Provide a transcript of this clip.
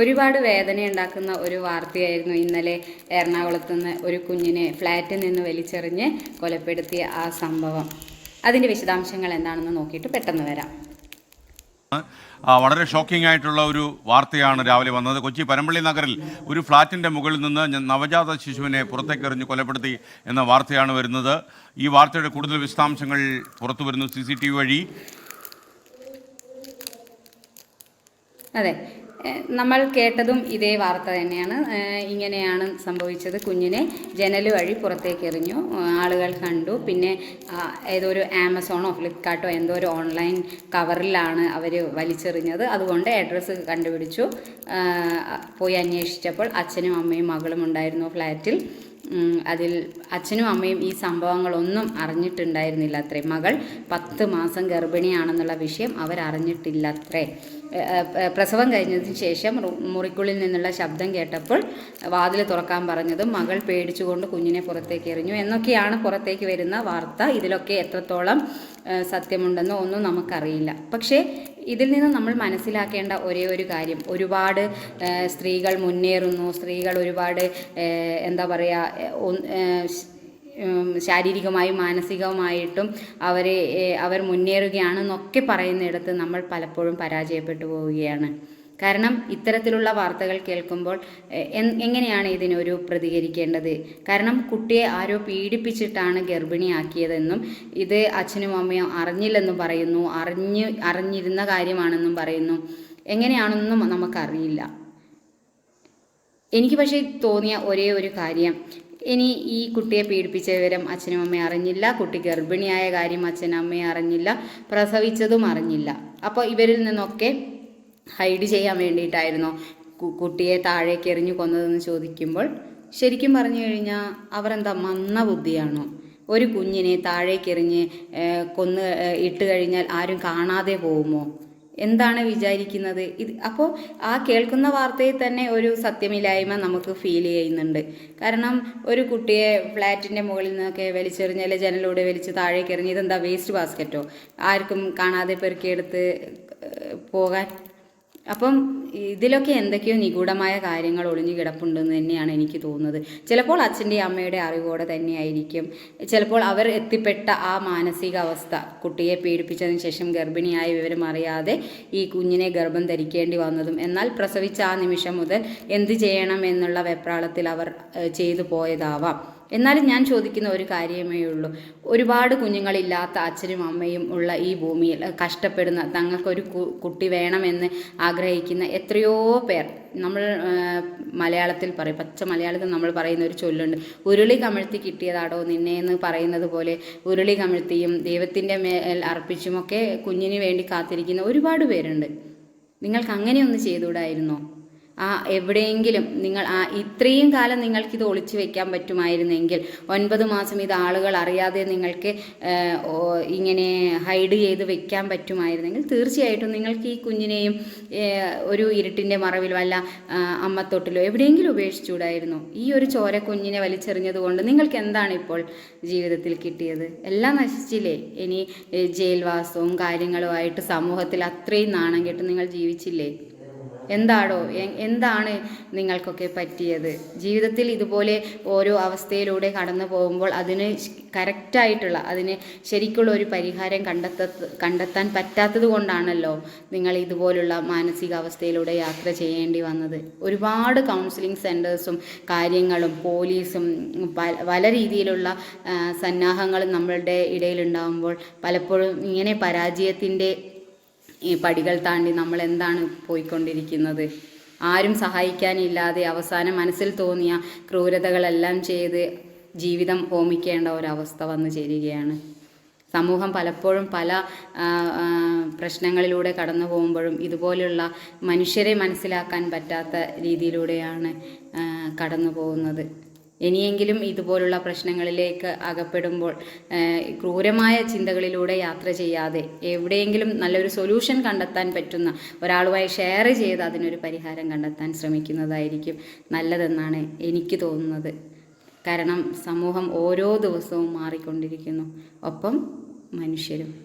ഒരുപാട് വേദനയുണ്ടാക്കുന്ന ഒരു വാർത്തയായിരുന്നു ഇന്നലെ എറണാകുളത്ത് നിന്ന് ഒരു കുഞ്ഞിനെ ഫ്ലാറ്റിൽ നിന്ന് വലിച്ചെറിഞ്ഞ് കൊലപ്പെടുത്തിയ ആ സംഭവം. അതിന്റെ വിശദാംശങ്ങൾ എന്താണെന്ന് നോക്കിയിട്ട് പെട്ടെന്ന് വരാം. വളരെ ഷോക്കിംഗ് ആയിട്ടുള്ള ഒരു വാർത്തയാണ് രാവിലെ വന്നത്. കൊച്ചി പരമ്പള്ളി നഗറിൽ ഒരു ഫ്ളാറ്റിന്റെ മുകളിൽ നിന്ന് നവജാത ശിശുവിനെ പുറത്തേക്കെറിഞ്ഞ് കൊലപ്പെടുത്തി എന്ന വാർത്തയാണ് വരുന്നത്. ഈ വാർത്തയുടെ കൂടുതൽ വിശദാംശങ്ങൾ പുറത്തു വരുന്നു. സി വഴി. അതെ നമ്മൾ കേട്ടതും ഇതേ വാർത്ത തന്നെയാണ്. ഇങ്ങനെയാണ് സംഭവിച്ചത്. കുഞ്ഞിനെ ജനൽ വഴി പുറത്തേക്ക് എറിഞ്ഞു. ആളുകൾ കണ്ടു. പിന്നെ ഏതോ ഒരു ആമസോണോ ഫ്ലിപ്കാർട്ടോ എന്തോ ഒരു ഓൺലൈൻ കവറിലാണ് അവർ വലിച്ചെറിഞ്ഞത്. അതുകൊണ്ട് അഡ്രസ്സ് കണ്ടുപിടിച്ചു. പോയി അന്വേഷിച്ചപ്പോൾ അച്ഛനും അമ്മയും മകളും ഉണ്ടായിരുന്നു ഫ്ലാറ്റിൽ. അതിൽ അച്ഛനും അമ്മയും ഈ സംഭവങ്ങളൊന്നും അറിഞ്ഞിട്ടുണ്ടായിരുന്നില്ല അത്രേ. മകൾ പത്ത് മാസം ഗർഭിണിയാണെന്നുള്ള വിഷയം അവരറിഞ്ഞിട്ടില്ല അത്രേ പ്രസവം കഴിഞ്ഞതിന് ശേഷം മുറിക്കുള്ളിൽ നിന്നുള്ള ശബ്ദം കേട്ടപ്പോൾ വാതിൽ തുറക്കാൻ പറഞ്ഞതും മകൾ പേടിച്ചുകൊണ്ട് കുഞ്ഞിനെ പുറത്തേക്ക് എറിഞ്ഞു. എന്നൊക്കെയാണ് പുറത്തേക്ക് വരുന്ന വാർത്ത. ഇതിലൊക്കെ എത്രത്തോളം സത്യമുണ്ടെന്നോ ഒന്നും നമുക്കറിയില്ല. പക്ഷേ ഇതിൽ നിന്ന് നമ്മൾ മനസ്സിലാക്കേണ്ട ഒരേ ഒരു കാര്യം. ഒരുപാട് സ്ത്രീകൾ മുന്നേറുന്നു. സ്ത്രീകൾ ഒരുപാട് എന്താ പറയുക ശാരീരികമായും മാനസികവുമായിട്ടും അവരെ അവർ മുന്നേറുകയാണെന്നൊക്കെ പറയുന്നിടത്ത് നമ്മൾ പലപ്പോഴും പരാജയപ്പെട്ടു പോവുകയാണ്. കാരണം ഇത്തരത്തിലുള്ള വാർത്തകൾ കേൾക്കുമ്പോൾ എങ്ങനെയാണ് ഇതിനൊരു പ്രതികരിക്കേണ്ടത്? കാരണം കുട്ടിയെ ആരോ പീഡിപ്പിച്ചിട്ടാണ് ഗർഭിണിയാക്കിയതെന്നും ഇത് അച്ഛനും അമ്മയും അറിഞ്ഞില്ലെന്നും പറയുന്നു അറിഞ്ഞു അറിഞ്ഞിരുന്ന കാര്യമാണെന്നും പറയുന്നു. എങ്ങനെയാണെന്നും നമുക്കറിയില്ല. എനിക്ക് പക്ഷേ തോന്നിയ ഒരേ ഒരു കാര്യം. ഇനി ഈ കുട്ടിയെ പീഡിപ്പിച്ച വിവരം അച്ഛനും അമ്മയും അറിഞ്ഞില്ല. കുട്ടി ഗർഭിണിയായ കാര്യം അച്ഛനും അമ്മയും അറിഞ്ഞില്ല. പ്രസവിച്ചതും അറിഞ്ഞില്ല. അപ്പോൾ ഇവരിൽ നിന്നൊക്കെ ഹൈഡ് ചെയ്യാൻ വേണ്ടിയിട്ടായിരുന്നു കുട്ടിയെ താഴേക്ക് എറിഞ്ഞു കൊന്നതെന്ന് ചോദിക്കുമ്പോൾ ശരിക്കും പറഞ്ഞു കഴിഞ്ഞാൽ അവർ എന്താ മന്ന ബുദ്ധിയാണോ? ഒരു കുഞ്ഞിനെ താഴേക്കെറിഞ്ഞ് കൊന്ന് ഇട്ട് കഴിഞ്ഞാൽ ആരും കാണാതെ പോകുമോ? എന്താണ് വിചാരിക്കുന്നത്? ഇത് അപ്പോൾ ആ കേൾക്കുന്ന വാർത്തയിൽ തന്നെ ഒരു സത്യമില്ലായ്മ നമുക്ക് ഫീൽ ചെയ്യുന്നുണ്ട്. കാരണം ഒരു കുട്ടിയെ ഫ്ലാറ്റിന്റെ മുകളിൽ നിന്നൊക്കെ വലിച്ചെറിഞ്ഞ് അല്ലെങ്കിൽ ജനലൂടെ വലിച്ച് താഴേക്ക് എറിഞ്ഞ് ഇതെന്താ വേസ്റ്റ് ബാസ്ക്കറ്റോ ആർക്കും കാണാതെ പെറുക്കിയെടുത്ത് പോകാൻ അപ്പം ഇതിലൊക്കെ എന്തൊക്കെയോ നിഗൂഢമായ കാര്യങ്ങൾ ഒളിഞ്ഞു കിടപ്പുണ്ടെന്ന് തന്നെയാണ് എനിക്ക് തോന്നുന്നത്. ചിലപ്പോൾ അച്ഛന്റെ അമ്മയുടെ അറിവോടെ തന്നെയായിരിക്കും. ചിലപ്പോൾ അവർ എത്തിപ്പെട്ട ആ മാനസികാവസ്ഥ കുട്ടിയെ പീഡിപ്പിച്ചതിന് ശേഷം ഗർഭിണിയായ വിവരം അറിയാതെ ഈ കുഞ്ഞിനെ ഗർഭം ധരിക്കേണ്ടി വന്നതും എന്നാൽ പ്രസവിച്ച ആ നിമിഷം മുതൽ എന്ത് ചെയ്യണം എന്നുള്ള വെപ്രാളത്തിൽ അവർ ചെയ്തു പോയതാവാം. എന്നാലും ഞാൻ ചോദിക്കുന്ന ഒരു കാര്യമേ ഉള്ളൂ. ഒരുപാട് കുഞ്ഞുങ്ങളില്ലാത്ത അച്ഛനും അമ്മയും ഉള്ള ഈ ഭൂമിയിൽ കഷ്ടപ്പെടുന്ന തങ്ങൾക്കൊരു കുട്ടി വേണമെന്ന് ആഗ്രഹിക്കുന്ന എത്രയോ പേർ. നമ്മൾ മലയാളത്തിൽ പറയും പച്ച മലയാളത്തിൽ നമ്മൾ പറയുന്ന ഒരു ചൊല്ലുണ്ട്. ഉരുളി കമിഴ്ത്തി കിട്ടിയതാടോ നിന്നെ എന്ന് പറയുന്നത് പോലെ ഉരുളി കമിഴ്ത്തിയും ദൈവത്തിന്റെ മേൽ അർപ്പിച്ചുമൊക്കെ കുഞ്ഞിന് വേണ്ടി കാത്തിരിക്കുന്ന ഒരുപാട് പേരുണ്ട്. നിങ്ങൾക്ക് അങ്ങനെയൊന്ന് ചെയ്തുകൂടായിരുന്നോ? ആ എവിടെയെങ്കിലും നിങ്ങൾ ആ ഇത്രയും കാലം നിങ്ങൾക്കിത് ഒളിച്ചു വെക്കാൻ പറ്റുമായിരുന്നെങ്കിൽ ഒൻപത് മാസം ഇത് ആളുകൾ അറിയാതെ നിങ്ങൾക്ക് ഇങ്ങനെ ഹൈഡ് ചെയ്ത് വെക്കാൻ പറ്റുമായിരുന്നെങ്കിൽ തീർച്ചയായിട്ടും നിങ്ങൾക്ക് ഈ കുഞ്ഞിനെയും ഒരു ഇരുട്ടിന്റെ മറവിലോ അല്ല അമ്മത്തൊട്ടിലോ എവിടെയെങ്കിലും ഉപേക്ഷിച്ചുകൂടായിരുന്നു. ഈ ഒരു ചോര കുഞ്ഞിനെ വലിച്ചെറിഞ്ഞത് കൊണ്ട് നിങ്ങൾക്ക് എന്താണ് ഇപ്പോൾ ജീവിതത്തിൽ കിട്ടിയത്? എല്ലാം നശിച്ചില്ലേ? ഇനി ജയിൽവാസവും കാര്യങ്ങളുമായിട്ട് സമൂഹത്തിൽ അത്രയും നാണം കെട്ട് നിങ്ങൾ ജീവിച്ചില്ലേ? എന്താടോ? എ- എന്താണ് നിങ്ങൾക്കൊക്കെ പറ്റിയത്? ജീവിതത്തിൽ ഇതുപോലെ ഓരോ അവസ്ഥയിലൂടെ കടന്നു പോകുമ്പോൾ അതിന് കറക്റ്റായിട്ടുള്ള അതിന് ശരിക്കുള്ള ഒരു പരിഹാരം കണ്ടെത്ത കണ്ടെത്താൻ പറ്റാത്തത് കൊണ്ടാണല്ലോ നിങ്ങൾ ഇതുപോലുള്ള മാനസികാവസ്ഥയിലൂടെ യാത്ര ചെയ്യേണ്ടി വന്നത്. ഒരുപാട് കൗൺസിലിംഗ് സെന്റേഴ്സും കാര്യങ്ങളും പോലീസും പല രീതിയിലുള്ള സന്നാഹങ്ങളും നമ്മളുടെ ഇടയിലുണ്ടാകുമ്പോൾ പലപ്പോഴും ഇങ്ങനെ പരാജയത്തിന്റെ ഈ പടികൾ താണ്ടി നമ്മൾ എന്താണ് പോയിക്കൊണ്ടിരിക്കുന്നത്? ആരും സഹായിക്കാനില്ലാതെ അവസാനം മനസ്സിൽ തോന്നിയ ക്രൂരതകളെല്ലാം ചെയ്ത് ജീവിതം ഹോമിക്കേണ്ട ഒരവസ്ഥ വന്നു ചേരുകയാണ്. സമൂഹം പലപ്പോഴും പല പ്രശ്നങ്ങളിലൂടെ കടന്നു പോകുമ്പോഴും ഇതുപോലെയുള്ള മനുഷ്യരെ മനസ്സിലാക്കാൻ പറ്റാത്ത രീതിയിലൂടെയാണ് കടന്നു പോകുന്നത്. ഇനിയെങ്കിലും ഇതുപോലുള്ള പ്രശ്നങ്ങളിലേക്ക് അകപ്പെടുമ്പോൾ ക്രൂരമായ ചിന്തകളിലൂടെ യാത്ര ചെയ്യാതെ എവിടെയെങ്കിലും നല്ലൊരു സൊല്യൂഷൻ കണ്ടെത്താൻ പറ്റുന്ന ഒരാളുമായി ഷെയർ ചെയ്ത് അതിനൊരു പരിഹാരം കണ്ടെത്താൻ ശ്രമിക്കുന്നതായിരിക്കും നല്ലതെന്നാണ് എനിക്ക് തോന്നുന്നത്. കാരണം സമൂഹം ഓരോ ദിവസവും മാറിക്കൊണ്ടിരിക്കുന്നു. ഒപ്പം മനുഷ്യരും.